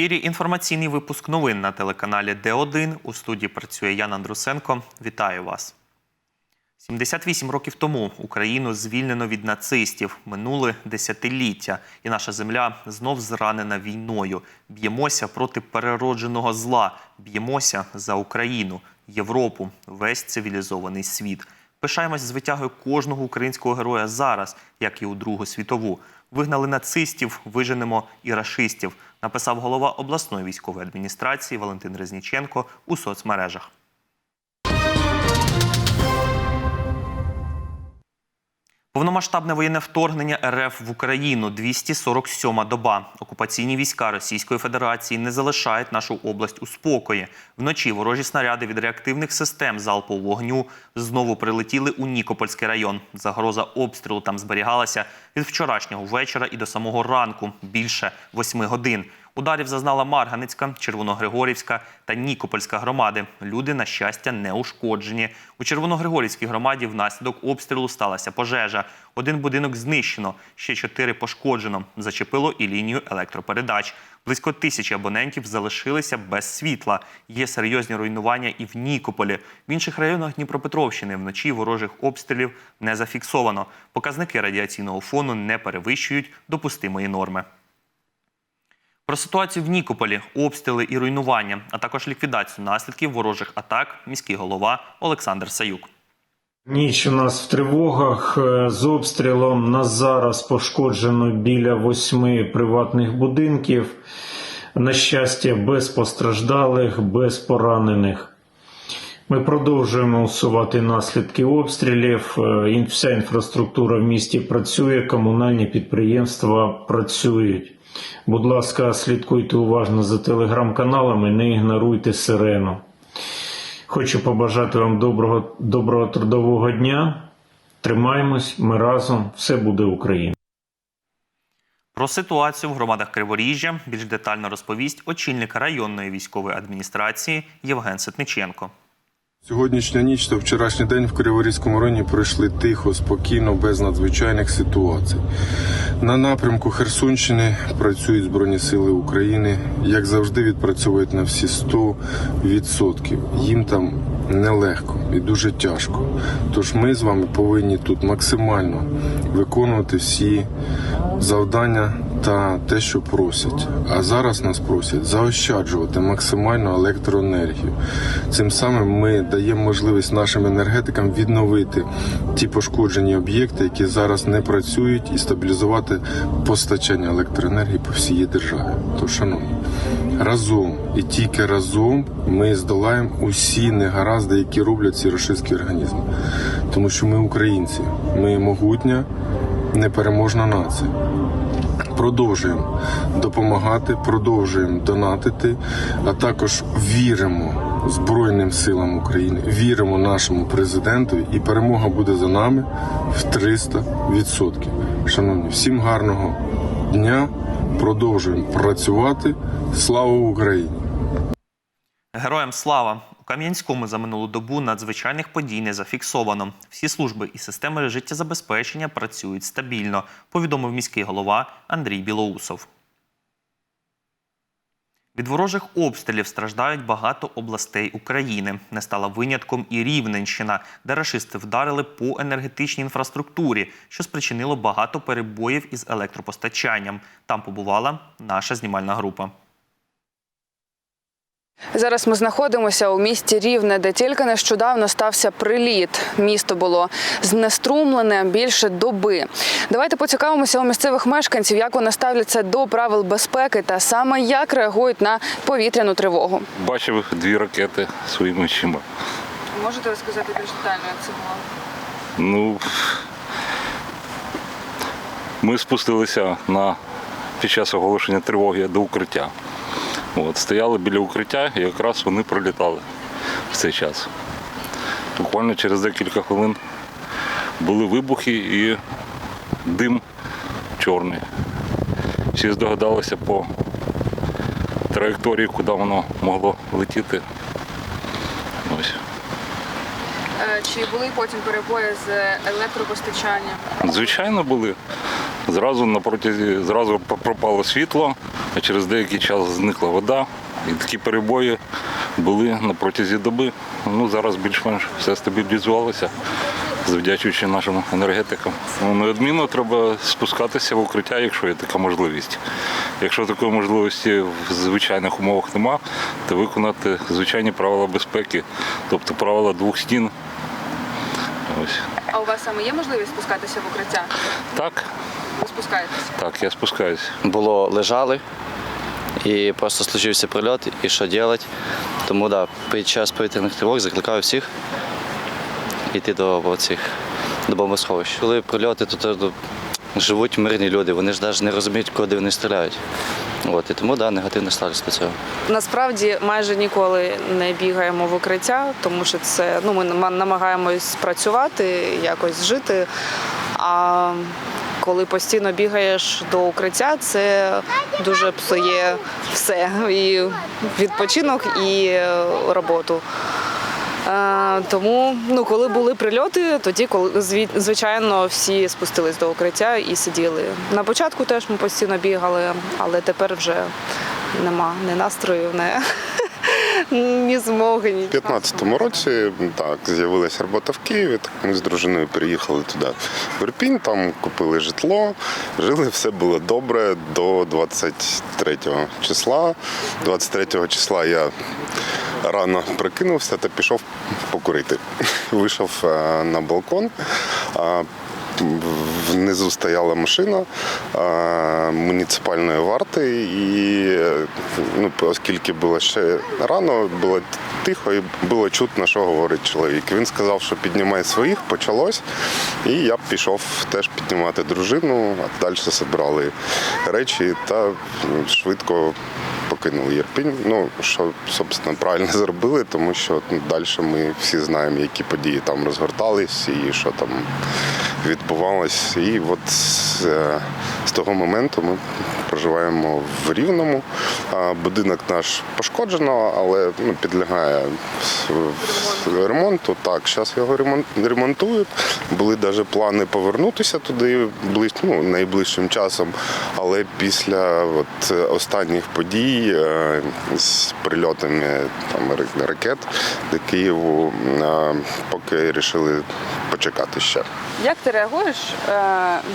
ефірі інформаційний випуск новин на телеканалі Д1. У студії працює Яна Андрусенко. Вітаю вас. 78 років тому Україну звільнено від нацистів. Минули десятиліття, і наша земля знов зранена війною. Б'ємося проти переродженого зла. Б'ємося за Україну, Європу, весь цивілізований світ. Пишаємось звитягою кожного українського героя зараз, як і у Другу світову. Вигнали нацистів, виженемо і рашистів, написав голова обласної військової адміністрації Валентин Резніченко у соцмережах. Повномасштабне воєнне вторгнення РФ в Україну 247-ма доба. Окупаційні війська Російської Федерації не залишають нашу область у спокої. Вночі ворожі снаряди від реактивних систем залпового вогню знову прилетіли у Нікопольський район. Загроза обстрілу там зберігалася від вчорашнього вечора і до самого ранку більше восьми годин. Ударів зазнала Марганицька, Червоногригорівська та Нікопольська громади. Люди, на щастя, не ушкоджені. У Червоногригорівській громаді внаслідок обстрілу сталася пожежа. Один будинок знищено, ще чотири пошкоджено. Зачепило і лінію електропередач. Близько тисячі абонентів залишилися без світла. Є серйозні руйнування і в Нікополі. В інших районах Дніпропетровщини вночі ворожих обстрілів не зафіксовано. Показники радіаційного фону не перевищують допустимої норми. Про ситуацію в Нікополі, обстріли і руйнування, а також ліквідацію наслідків ворожих атак, міський голова Олександр Саюк. Ніч у нас в тривогах Е, з обстрілом. Нас зараз пошкоджено біля восьми приватних будинків. На щастя, без постраждалих, без поранених. Ми продовжуємо усувати наслідки обстрілів. Е, Вся інфраструктура в місті працює, комунальні підприємства працюють. Будь ласка, слідкуйте уважно за телеграм-каналами, не ігноруйте сирену. Хочу побажати вам доброго, доброго трудового дня. Тримаємось, ми разом, все буде Україна. Про ситуацію в громадах Криворіжжя більш детально розповість очільник районної військової адміністрації Євген Ситниченко. Сьогоднішня ніч та вчорашній день в Криворізькому районі пройшли тихо, спокійно, без надзвичайних ситуацій. На напрямку Херсонщини працюють Збройні Сили України, як завжди, відпрацьовують на всі 100%. Їм там нелегко і дуже тяжко. Тож ми з вами повинні тут максимально виконувати всі завдання та те, що просять. А зараз нас просять заощаджувати максимально електроенергію. Цим самим ми даємо можливість нашим енергетикам відновити ті пошкоджені об'єкти, які зараз не працюють, і стабілізувати постачання електроенергії по всій державі. То, шановні, разом і тільки разом ми здолаємо усі негаразди, які роблять ці рашистські організми. Тому що ми українці, ми могутня, непереможна нація продовжуємо допомагати, продовжуємо донатити, а також віримо Збройним силам України, віримо нашому президентові, і перемога буде за нами в 300%. Шановні, всім гарного дня. Продовжуємо працювати. Слава Україні! Героям слава! Кам'янському за минулу добу надзвичайних подій не зафіксовано. Всі служби і системи життєзабезпечення працюють стабільно, повідомив міський голова Андрій Білоусов. Від ворожих обстрілів страждають багато областей України. Не стала винятком і Рівненщина, де рашисти вдарили по енергетичній інфраструктурі, що спричинило багато перебоїв із електропостачанням. Там побувала наша знімальна група. Зараз ми знаходимося у місті Рівне, де тільки нещодавно стався приліт. Місто було знеструмлене більше доби. Давайте поцікавимося у місцевих мешканців, як вони ставляться до правил безпеки та саме як реагують на повітряну тривогу. Бачив дві ракети своїми очима. Можете розказати більш детально, як це було? Ну, ми спустилися на, під час оголошення тривоги до укриття. От, стояли біля укриття і якраз вони пролітали в цей час. Буквально через декілька хвилин були вибухи і дим чорний. Всі здогадалися по траєкторії, куди воно могло летіти. Ось. Чи були потім перебої з електропостачанням? Звичайно, були. Зразу на протязі, зразу пропало світло, а через деякий час зникла вода. І такі перебої були на протязі доби. Ну, зараз більш-менш все стабілізувалося, завдячуючи нашим енергетикам. Ну, неодмінно треба спускатися в укриття, якщо є така можливість. Якщо такої можливості в звичайних умовах нема, то виконати звичайні правила безпеки, тобто правила двох стін. Ось. А у вас саме є можливість спускатися в укриття? Так, спускаєтесь? так, я спускаюся. було лежали, і просто случився прильот, і що робити. Тому да, під час повітряних тривог закликаю всіх йти до цих до бомбосховищ. Коли прильоти, то, то, то живуть мирні люди, вони ж навіть не розуміють, куди вони стріляють. От, і тому да, негативне ставлюсь до цього. Насправді майже ніколи не бігаємо в укриття, тому що це ну ми намагаємось працювати, якось жити. А коли постійно бігаєш до укриття, це дуже псує все і відпочинок, і роботу. Е, Тому, ну, коли були прильоти, тоді, коли звичайно, всі спустились до укриття і сиділи. На початку теж ми постійно бігали, але тепер вже нема ні настрою, ні, ні змоги. Ні. У 15-му році так з'явилася робота в Києві. Так ми з дружиною переїхали туди в Ірпінь, там купили житло, жили, все було добре до 23 числа. 23 числа я рано прикинувся та пішов покурити. Вийшов е, на балкон. Внизу стояла машина муніципальної варти, і ну, оскільки було ще рано, було тихо і було чутно, що говорить чоловік. Він сказав, що піднімай своїх, почалось. І я пішов теж піднімати дружину, а далі зібрали речі та швидко покинули Єрпінь. Ну, що, собственно, правильно зробили, тому що ну, далі ми всі знаємо, які події там розгортались і що там відбувалось. І от з, е, з того моменту ми проживаємо в Рівному. Будинок наш пошкоджено, але ну, підлягає ремонту. Так, зараз його ремонтують. Були навіть плани повернутися туди ближ, ну, найближчим часом. Але після от, останніх подій е, з прильотами там, ракет до Києву е, поки вирішили почекати ще. Як ти реагуєш е,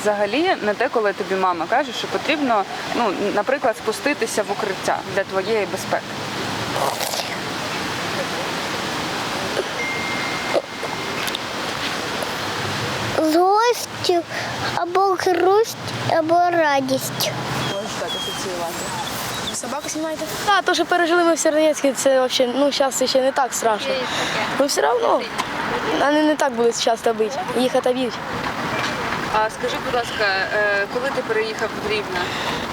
взагалі на те, коли тобі мама каже, що потрібно, ну, наприклад, спуститися в укриття для твоєї безпеки? злость або грусть, або радість. Можеш так асоціювати. Собаку знімаєте? А, то, що пережили ми в Сєрнецьку, це вообще, ну, зараз ще не так страшно. Ну, все одно, вони не так будуть часто бити. Їх отоб'ють. А скажи, будь ласка, е, коли ти переїхав в Рівне?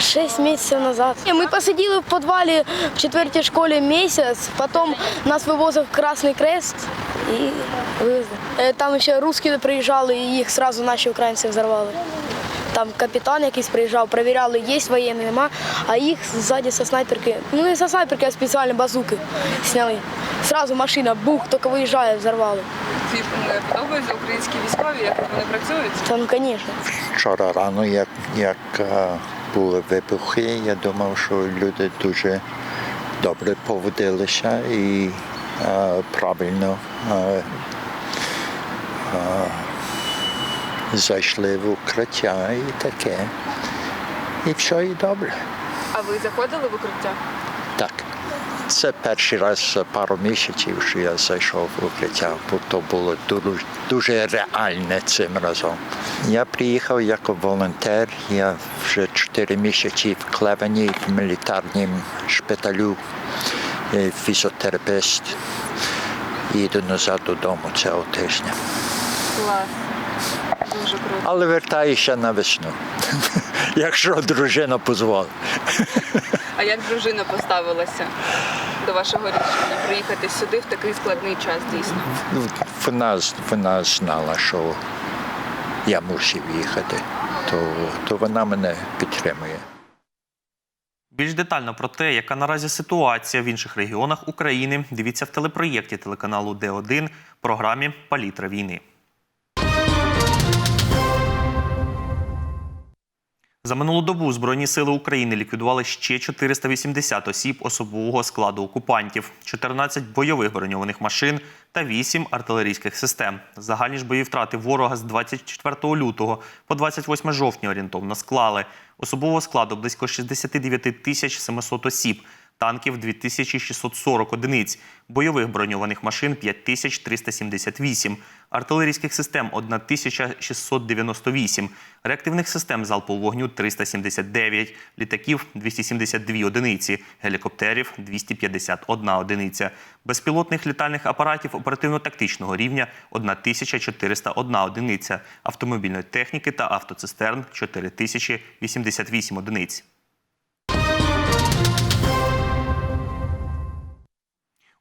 Шість місяців назад. Ми посиділи в підвалі в четвертій школі місяць, потім нас вивозив Красний Крест і вивезли. Е, Там ще русські приїжджали і їх одразу наші українці взорвали. Там капітан якийсь приїжджав, перевіряли, є воєнні, нема, а їх ззаді со снайперки, ну не со снайперки, а спеціальні базуки зняли. Сразу машина, бух, тільки виїжджає, взорвали. Тобі подобаються українські військові, як вони працюють? Та ну, звісно. Вчора рано, як, як е, були вибухи, я думав, що люди дуже добре поводилися і е, правильно е, зайшли в укриття і таке. І все і добре. А ви заходили в укриття? Так. Це перший раз за пару місяців, що я зайшов в укриття, бо то було дуже, дуже реальне цим разом. Я приїхав як волонтер, я вже чотири місяці в Клевені в мілітарному шпиталю, е, фізіотерапевт. Їду назад додому цього тижня. Клас. Дуже круто. Але вертаюся на весну, якщо дружина дозволить. А як дружина поставилася до вашого рішення приїхати сюди в такий складний час, дійсно? Вона, з- вона знала, що я мусив їхати, то, то вона мене підтримує. Більш детально про те, яка наразі ситуація в інших регіонах України, дивіться в телепроєкті телеканалу Д1 програмі Палітра війни. За минулу добу Збройні сили України ліквідували ще 480 осіб особового складу окупантів, 14 бойових броньованих машин та 8 артилерійських систем. Загальні ж бої втрати ворога з 24 лютого по 28 жовтня орієнтовно склали. Особового складу близько 69 тисяч 700 осіб, танків 2640 одиниць, бойових броньованих машин 5378, артилерійських систем 1698, реактивних систем залпового вогню 379, літаків 272 одиниці, гелікоптерів 251 одиниця, безпілотних літальних апаратів оперативно-тактичного рівня 1401 одиниця, автомобільної техніки та автоцистерн 4088 одиниць.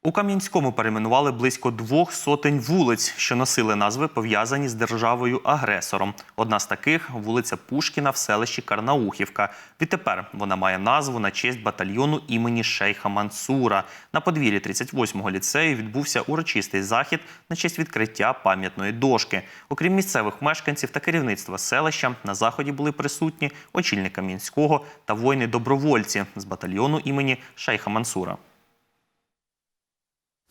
У Кам'янському перейменували близько двох сотень вулиць, що носили назви пов'язані з державою-агресором. Одна з таких вулиця Пушкіна в селищі Карнаухівка. Відтепер вона має назву на честь батальйону імені Шейха Мансура. На подвір'ї 38-го ліцею відбувся урочистий захід на честь відкриття пам'ятної дошки. Окрім місцевих мешканців та керівництва селища, на заході були присутні очільник Кам'янського та воїни-добровольці з батальйону імені Шейха Мансура.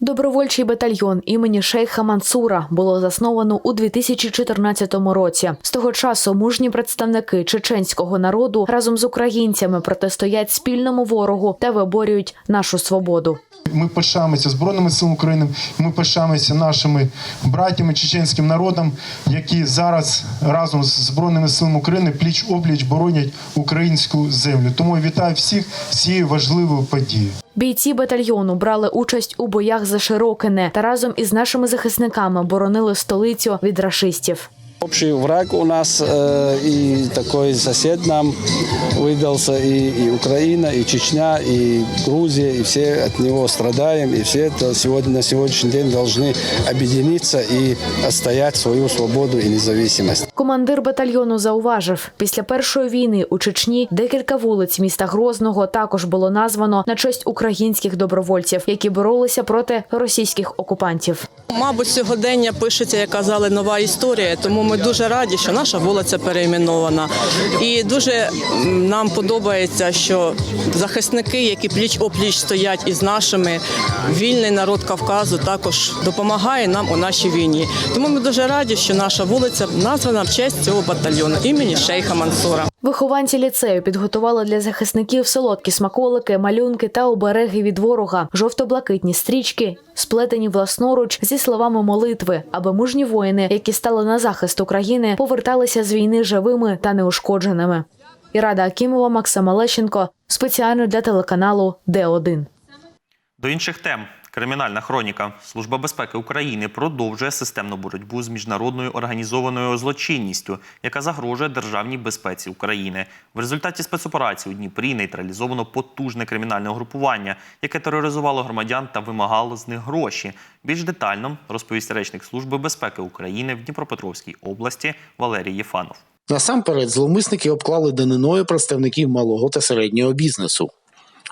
Добровольчий батальйон імені Шейха Мансура було засновано у 2014 році. З того часу мужні представники чеченського народу разом з українцями протистоять спільному ворогу та виборюють нашу свободу. Ми пишаємося Збройними силами України. Ми пишаємося нашими братями чеченським народом, які зараз разом з Збройними силами України пліч опліч боронять українську землю. Тому вітаю всіх цією важливою подією. Бійці батальйону брали участь у боях за Широкине та разом із нашими захисниками боронили столицю від рашистів. Общий враг у нас э, и такой сосед нам выдался, и, и Украина, и Чечня, и Грузия, и все от него страдаем, и все это сегодня, на сегодняшний день должны объединиться и отстоять свою свободу и независимость. Командир батальйону зауважив, після першої війни у Чечні декілька вулиць міста Грозного також було названо на честь українських добровольців, які боролися проти російських окупантів. Мабуть, сьогодення пишеться, як казали, нова історія. Тому ми дуже раді, що наша вулиця перейменована. І дуже нам подобається, що захисники, які пліч опліч стоять із нашими, вільний народ Кавказу також допомагає нам у нашій війні. Тому ми дуже раді, що наша вулиця названа в честь цього батальйону імені Шейха Мансура. Вихованці ліцею підготували для захисників солодкі смаколики, малюнки та обереги від ворога, жовто-блакитні стрічки, сплетені власноруч зі словами молитви, аби мужні воїни, які стали на захист України, поверталися з війни живими та неушкодженими. Ірада Акімова, Максим Лещенко спеціально для телеканалу Д1. До інших тем. Кримінальна хроніка. Служба безпеки України продовжує системну боротьбу з міжнародною організованою злочинністю, яка загрожує державній безпеці України. В результаті спецоперації у Дніпрі нейтралізовано потужне кримінальне угрупування, яке тероризувало громадян та вимагало з них гроші. Більш детально розповість речник Служби безпеки України в Дніпропетровській області Валерій Єфанов. Насамперед, зловмисники обклали даниною представників малого та середнього бізнесу.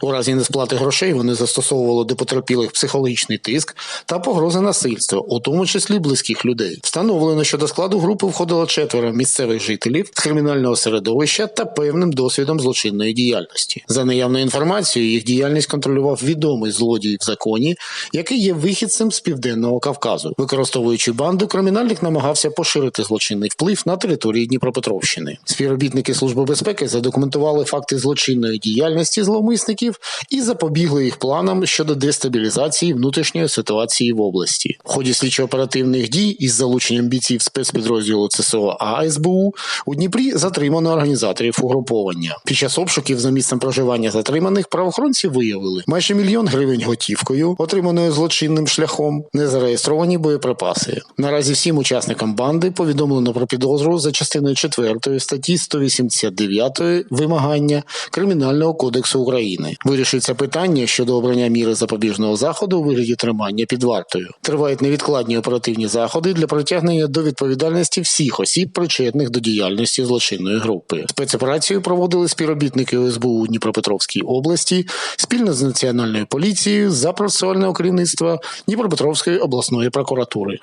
У разі несплати грошей вони застосовували до потерпілих психологічний тиск та погрози насильства, у тому числі близьких людей. Встановлено, що до складу групи входило четверо місцевих жителів з кримінального середовища та певним досвідом злочинної діяльності. За наявною інформацією, їх діяльність контролював відомий злодій в законі, який є вихідцем з південного Кавказу. Використовуючи банду, кримінальник намагався поширити злочинний вплив на території Дніпропетровщини. Співробітники служби безпеки задокументували факти злочинної діяльності зловмисників і запобігли їх планам щодо дестабілізації внутрішньої ситуації в області. В ході слідчо-оперативних дій із залученням бійців спецпідрозділу ЦСО АСБУ у Дніпрі затримано організаторів угруповання. Під час обшуків за місцем проживання затриманих правоохоронці виявили майже мільйон гривень готівкою, отриманою злочинним шляхом, незареєстровані боєприпаси. Наразі всім учасникам банди повідомлено про підозру за частиною 4 статті 189 вимагання Кримінального кодексу України. Вирішується питання щодо обрання міри запобіжного заходу у вигляді тримання під вартою. Тривають невідкладні оперативні заходи для притягнення до відповідальності всіх осіб, причетних до діяльності злочинної групи. Спецоперацію проводили співробітники СБУ у Дніпропетровській області спільно з національною поліцією за процесуального керівництва Дніпропетровської обласної прокуратури.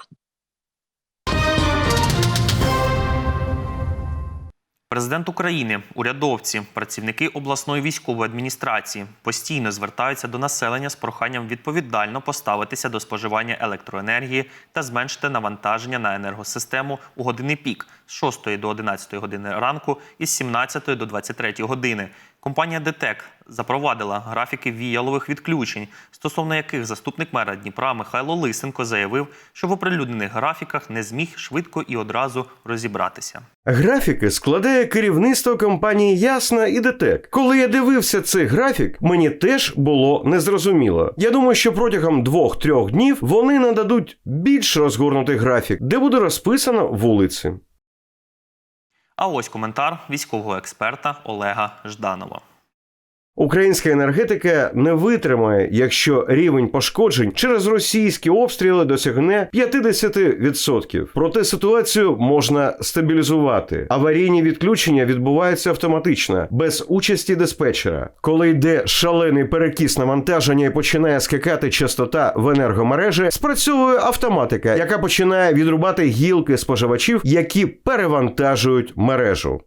Президент України, урядовці, працівники обласної військової адміністрації постійно звертаються до населення з проханням відповідально поставитися до споживання електроенергії та зменшити навантаження на енергосистему у години пік з 6 до 11 години ранку і з 17 до 23 години. Компанія ДТЕК запровадила графіки віялових відключень, стосовно яких заступник мера Дніпра Михайло Лисенко заявив, що в оприлюднених графіках не зміг швидко і одразу розібратися. Графіки складає керівництво компанії Ясна і ДТЕК. Коли я дивився цей графік, мені теж було незрозуміло. Я думаю, що протягом двох-трьох днів вони нададуть більш розгорнутий графік, де буде розписано вулиці. А ось коментар військового експерта Олега Жданова. Українська енергетика не витримає, якщо рівень пошкоджень через російські обстріли досягне 50%. Проте ситуацію можна стабілізувати. Аварійні відключення відбуваються автоматично, без участі диспетчера. Коли йде шалений перекіс навантаження і починає скакати частота в енергомережі, спрацьовує автоматика, яка починає відрубати гілки споживачів, які перевантажують мережу.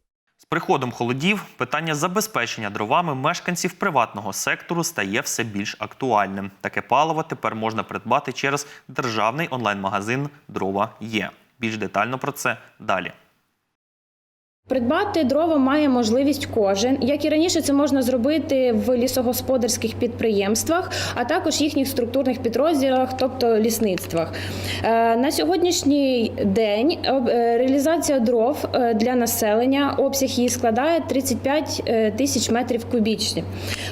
Приходом холодів питання забезпечення дровами мешканців приватного сектору стає все більш актуальним. Таке паливо тепер можна придбати через державний онлайн-магазин Дрова є. Більш детально про це далі. Придбати дрова має можливість кожен. Як і раніше, це можна зробити в лісогосподарських підприємствах, а також їхніх структурних підрозділах, тобто лісництвах. Е, На сьогоднішній день е, реалізація дров е, для населення, обсяг її складає 35 е, тисяч метрів кубічних.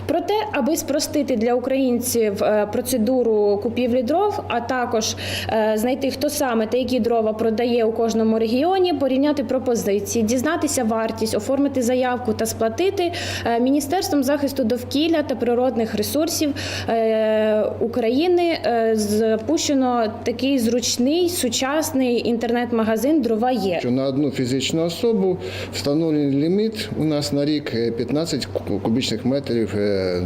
Проте, аби спростити для українців процедуру купівлі дров, а також знайти, хто саме та які дрова продає у кожному регіоні, порівняти пропозиції, дізнатися вартість, оформити заявку та сплатити е, Міністерством захисту довкілля та природних ресурсів е, України е, запущено такий зручний сучасний інтернет-магазин Дрова є. На одну фізичну особу встановлений ліміт у нас на рік е, 15 кубічних метрів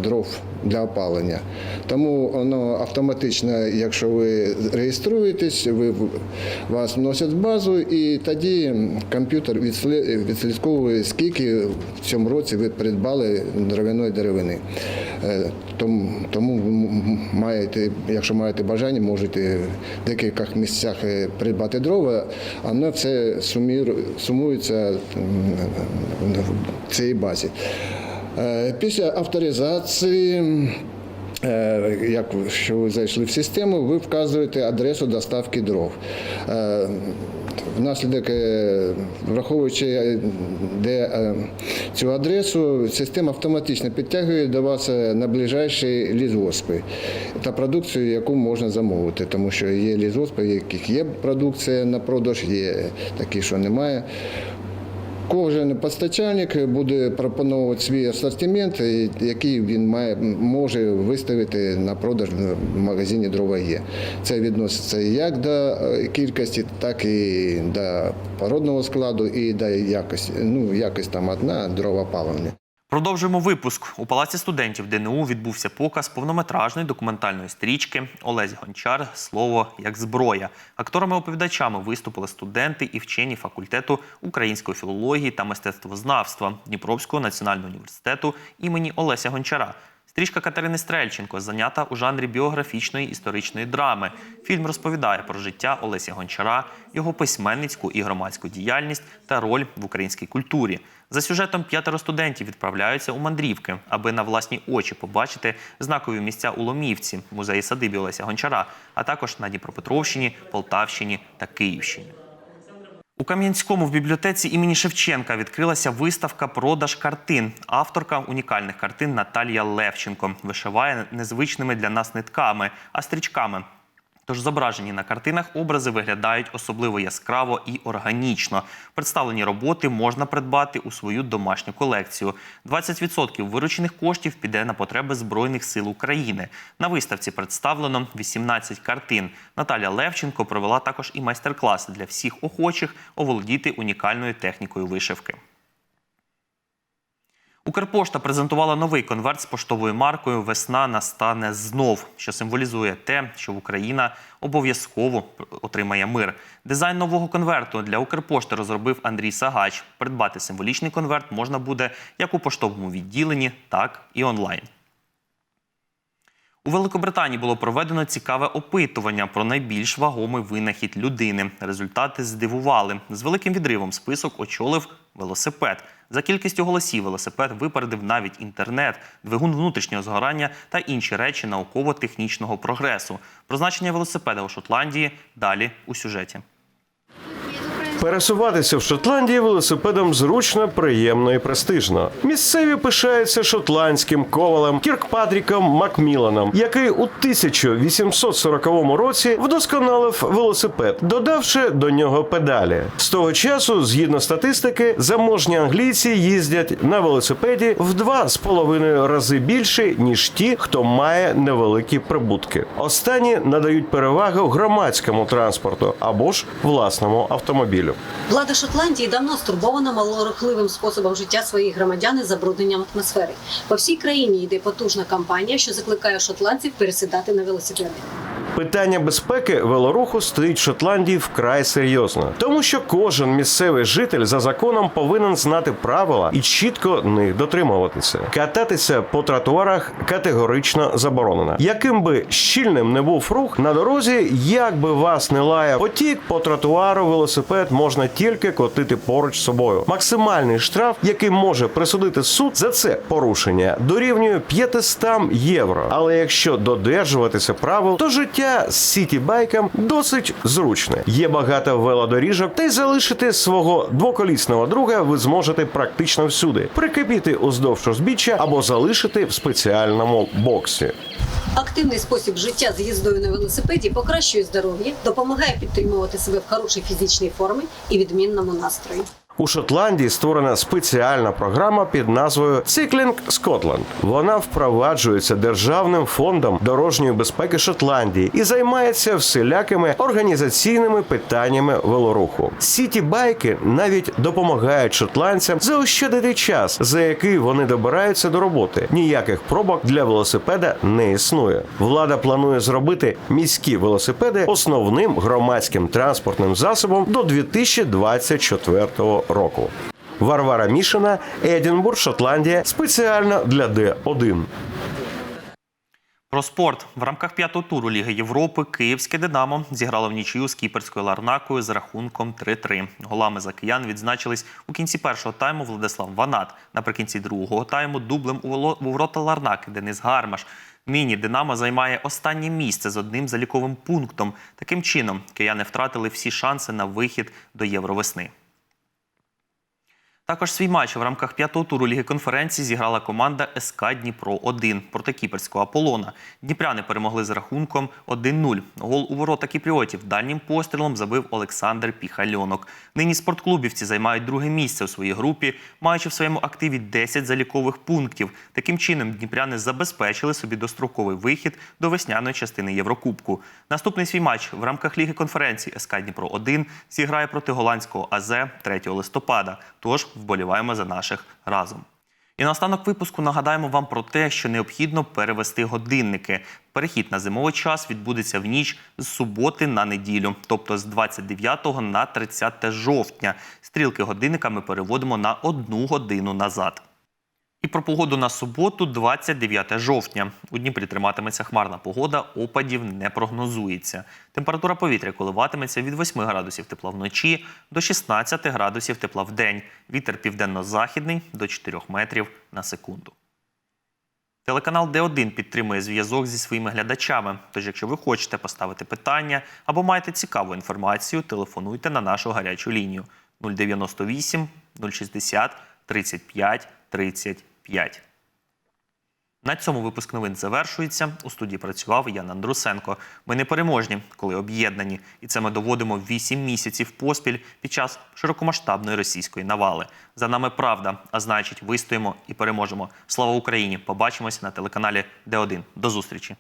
дров для опалення. Тому воно автоматично, якщо ви реєструєтесь, ви вас вносять в базу, і тоді комп'ютер відслі- відслідковує, скільки в цьому році ви придбали дерев'яної деревини. Е, Тому, маєте, якщо маєте бажання, можете в декількох місцях е, придбати дрова, а воно все сумується в цій базі. Е, Після авторизації. Е, Як що ви зайшли в систему, ви вказуєте адресу доставки дров. Е, Внаслідок, враховуючи де цю адресу, система автоматично підтягує до вас найближчі лісгоспи та продукцію, яку можна замовити, тому що є лісгоспи, яких є продукція на продаж, є такі, що немає. Кожен постачальник буде пропонувати свій асортимент, е, який він має може виставити на продаж в магазині дрова є. Це відноситься як до е, кількості, так і до породного складу, і до якості. Ну, якість там одна дрова паливні. Продовжуємо випуск. У Палаці студентів ДНУ відбувся показ повнометражної документальної стрічки Олесь Гончар Слово як зброя. Акторами-оповідачами виступили студенти і вчені факультету української філології та мистецтвознавства Дніпровського національного університету імені Олеся Гончара. Стрічка Катерини Стрельченко занята у жанрі біографічної історичної драми. Фільм розповідає про життя Олеся Гончара, його письменницьку і громадську діяльність та роль в українській культурі. За сюжетом п'ятеро студентів відправляються у мандрівки, аби на власні очі побачити знакові місця у Ломівці, музеї садибі Олеся Гончара, а також на Дніпропетровщині, Полтавщині та Київщині. У Кам'янському в бібліотеці імені Шевченка відкрилася виставка Продаж картин. Авторка унікальних картин Наталія Левченко вишиває незвичними для нас нитками, а стрічками. Тож зображені на картинах образи виглядають особливо яскраво і органічно. Представлені роботи можна придбати у свою домашню колекцію. 20% виручених коштів піде на потреби Збройних сил України. На виставці представлено 18 картин. Наталя Левченко провела також і майстер-клас для всіх охочих оволодіти унікальною технікою вишивки. Укрпошта презентувала новий конверт з поштовою маркою Весна настане знов, що символізує те, що Україна обов'язково отримає мир. Дизайн нового конверту для Укрпошти розробив Андрій Сагач. Придбати символічний конверт можна буде як у поштовому відділенні, так і онлайн. У Великобританії було проведено цікаве опитування про найбільш вагомий винахід людини. Результати здивували. З великим відривом список очолив велосипед. За кількістю голосів велосипед випередив навіть інтернет, двигун внутрішнього згорання та інші речі науково-технічного прогресу. Про значення велосипеда у Шотландії далі у сюжеті. Пересуватися в Шотландії велосипедом зручно, приємно і престижно. Місцеві пишаються шотландським ковалем Кіркпатріком Макміланом, який у 1840 році вдосконалив велосипед, додавши до нього педалі. З того часу, згідно статистики, заможні англійці їздять на велосипеді в два з половиною рази більше ніж ті, хто має невеликі прибутки. Останні надають перевагу громадському транспорту або ж власному автомобілю. Влада Шотландії давно стурбована малорухливим способом життя своїх громадян і забрудненням атмосфери. По всій країні йде потужна кампанія, що закликає шотландців пересідати на велосипеди. Питання безпеки велоруху стоїть в Шотландії вкрай серйозно, тому що кожен місцевий житель за законом повинен знати правила і чітко них дотримуватися. Кататися по тротуарах категорично заборонено. Яким би щільним не був рух на дорозі, як би вас не лаяв потік по тротуару, велосипед можна тільки котити поруч з собою. Максимальний штраф, який може присудити суд за це порушення, дорівнює 500 євро. Але якщо додержуватися правил, то життя з сіті-байком досить зручне. Є багато велодоріжок, та й залишити свого двоколісного друга ви зможете практично всюди. Прикипіти уздовж узбіччя або залишити в спеціальному боксі. Активний спосіб життя з їздою на велосипеді покращує здоров'я, допомагає підтримувати себе в хорошій фізичній формі і відмінному настрої. У Шотландії створена спеціальна програма під назвою Cycling Scotland. Вона впроваджується державним фондом дорожньої безпеки Шотландії і займається всілякими організаційними питаннями велоруху. Сіті байки навіть допомагають шотландцям заощадити час, за який вони добираються до роботи. Ніяких пробок для велосипеда не існує. Влада планує зробити міські велосипеди основним громадським транспортним засобом до 2024 року. Варвара Мішина, Едінбург, Шотландія, спеціально для Д1. Про спорт в рамках п'ятого туру Ліги Європи Київське Динамо зіграло в нічию з кіперською Ларнакою з рахунком 3-3. Голами за киян відзначились у кінці першого тайму Владислав Ванат. Наприкінці другого тайму дублем у ворота Ларнаки Денис Гармаш. Нині Динамо займає останнє місце з одним заліковим пунктом. Таким чином кияни втратили всі шанси на вихід до Євровесни. Також свій матч в рамках п'ятого туру Ліги конференції зіграла команда СК Дніпро 1 проти кіперського Аполлона. Дніпряни перемогли з рахунком 1-0. Гол у ворота кіпріотів дальнім пострілом забив Олександр Піхальонок. Нині спортклубівці займають друге місце у своїй групі, маючи в своєму активі 10 залікових пунктів. Таким чином дніпряни забезпечили собі достроковий вихід до весняної частини Єврокубку. Наступний свій матч в рамках Ліги конференції СК Дніпро 1 зіграє проти голландського АЗ 3 листопада. Тож вболіваємо за наших разом. І на останок випуску нагадаємо вам про те, що необхідно перевести годинники. Перехід на зимовий час відбудеться в ніч з суботи на неділю, тобто з 29 на 30 жовтня. Стрілки годинника ми переводимо на одну годину назад. І про погоду на суботу, 29 жовтня. У Дніпрі триматиметься хмарна погода, опадів не прогнозується. Температура повітря коливатиметься від 8 градусів тепла вночі до 16 градусів тепла в день. Вітер південно-західний до 4 метрів на секунду. Телеканал Д1 підтримує зв'язок зі своїми глядачами. Тож, якщо ви хочете поставити питання або маєте цікаву інформацію, телефонуйте на нашу гарячу лінію 098 060 35 35. На цьому випуск новин завершується. У студії працював Ян Андрусенко. Ми не переможні, коли об'єднані, і це ми доводимо 8 місяців поспіль під час широкомасштабної російської навали. За нами правда, а значить, вистоїмо і переможемо. Слава Україні! Побачимось на телеканалі Д1. До зустрічі!